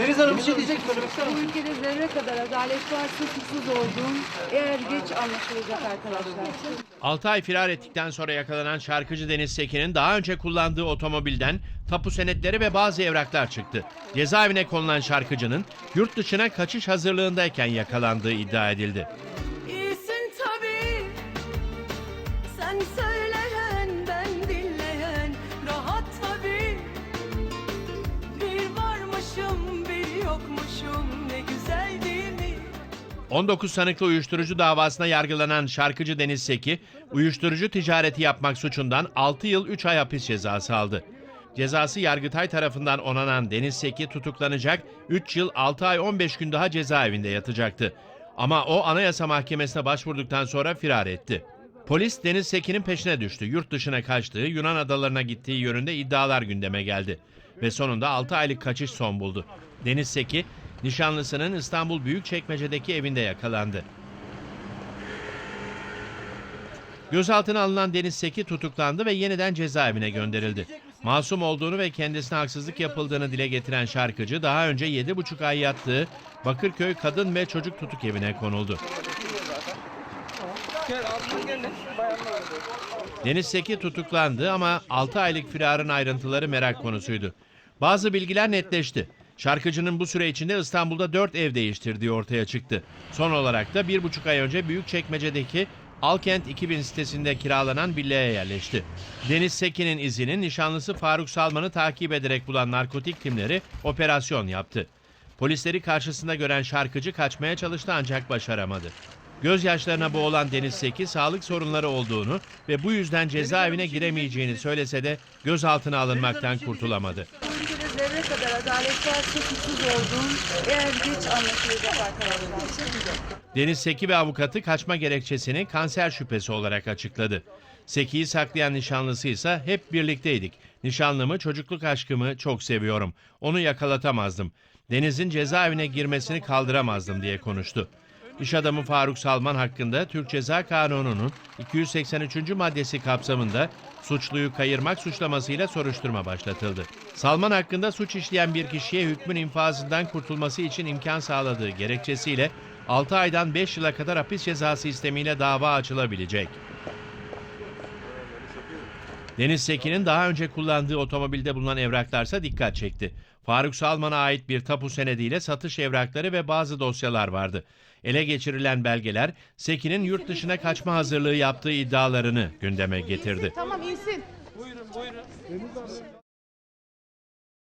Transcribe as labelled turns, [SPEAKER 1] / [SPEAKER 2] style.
[SPEAKER 1] Deniz Hanım bir şey diyecek söylemek ister
[SPEAKER 2] Bu
[SPEAKER 1] misiniz?
[SPEAKER 2] ülkede zerre kadar adalet varsa suçsuz olduğum eğer geç anlaşılacak arkadaşlar.
[SPEAKER 3] 6 ay firar ettikten sonra yakalanan şarkıcı Deniz Sekin'in daha önce kullandığı otomobilden tapu senetleri ve bazı evraklar çıktı. Cezaevine konulan şarkıcının yurt dışına kaçış hazırlığındayken yakalandığı iddia edildi.
[SPEAKER 4] İyisin tabii Sen söyleyen yokmuşum Ne güzel değil mi?
[SPEAKER 3] 19 sanıklı uyuşturucu davasına yargılanan şarkıcı Deniz Seki, uyuşturucu ticareti yapmak suçundan 6 yıl 3 ay hapis cezası aldı. Cezası Yargıtay tarafından onanan Deniz Seki tutuklanacak, 3 yıl 6 ay 15 gün daha cezaevinde yatacaktı. Ama o Anayasa Mahkemesi'ne başvurduktan sonra firar etti. Polis Deniz Seki'nin peşine düştü. Yurt dışına kaçtığı, Yunan adalarına gittiği yönünde iddialar gündeme geldi. Ve sonunda 6 aylık kaçış son buldu. Deniz Seki, nişanlısının İstanbul Büyükçekmece'deki evinde yakalandı. Gözaltına alınan Deniz Seki tutuklandı ve yeniden cezaevine gönderildi. Masum olduğunu ve kendisine haksızlık yapıldığını dile getiren şarkıcı daha önce 7,5 ay yattığı Bakırköy Kadın ve Çocuk Tutuk Evi'ne konuldu. Deniz Seki tutuklandı ama 6 aylık firarın ayrıntıları merak konusuydu. Bazı bilgiler netleşti. Şarkıcının bu süre içinde İstanbul'da 4 ev değiştirdiği ortaya çıktı. Son olarak da 1,5 ay önce Büyükçekmece'deki Alkent 2000 sitesinde kiralanan villaya yerleşti. Deniz Seki'nin izini nişanlısı Faruk Salman'ı takip ederek bulan narkotik timleri operasyon yaptı. Polisleri karşısında gören şarkıcı kaçmaya çalıştı ancak başaramadı. Gözyaşlarına boğulan Deniz Seki sağlık sorunları olduğunu ve bu yüzden cezaevine giremeyeceğini söylese de gözaltına alınmaktan kurtulamadı. Deniz Seki ve avukatı kaçma gerekçesini kanser şüphesi olarak açıkladı. Seki'yi saklayan nişanlısı ise hep birlikteydik. Nişanlımı, çocukluk aşkımı çok seviyorum. Onu yakalatamazdım. Deniz'in cezaevine girmesini kaldıramazdım diye konuştu. İş adamı Faruk Salman hakkında Türk Ceza Kanunu'nun 283. maddesi kapsamında suçluyu kayırmak suçlamasıyla soruşturma başlatıldı. Salman hakkında suç işleyen bir kişiye hükmün infazından kurtulması için imkan sağladığı gerekçesiyle 6 aydan 5 yıla kadar hapis cezası istemiyle dava açılabilecek. Deniz Sekin'in daha önce kullandığı otomobilde bulunan evraklarsa dikkat çekti. Faruk Salman'a ait bir tapu senediyle satış evrakları ve bazı dosyalar vardı. Ele geçirilen belgeler Sekin'in yurt dışına kaçma hazırlığı yaptığı iddialarını gündeme getirdi.
[SPEAKER 2] Tamam insin.
[SPEAKER 1] Buyurun buyurun.